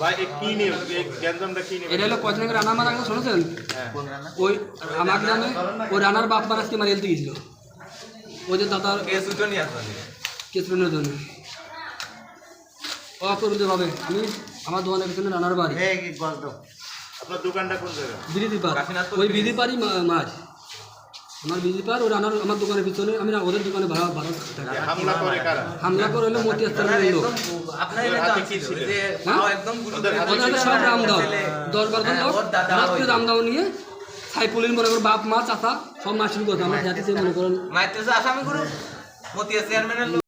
ভাই কি নিয়ে? গ্যাঞ্জামটা কি নিয়ে? এটা হলো আগে মারা শুনেছেন? ওই আমার গ্রামে ওই রানার বাপ মার আজকে জন্য। ভাবে আমি আমার দোকানের পিছনে রানার বাড়ি। আপনার দোকানটা কোন ওই মাছ। আমার বিজি পার ওরা আনার আমার দোকানের পিছনে আমি না ওদের দোকানে ভাড়া ভাড়া থাকি হামলা করে কারা? হামলা করে হলো মতি আছে লোক হ্যাঁ? ওদের সব রাম দাও দশ বারো জন লোক রাত্রে রাম দাও নিয়ে সাইফুলিন মনে করো বাপ মা চাচা সব মাসির কথা আমার হাতে মনে করেন। মাইতে আসামি করুক মতিয়া চেয়ারম্যানের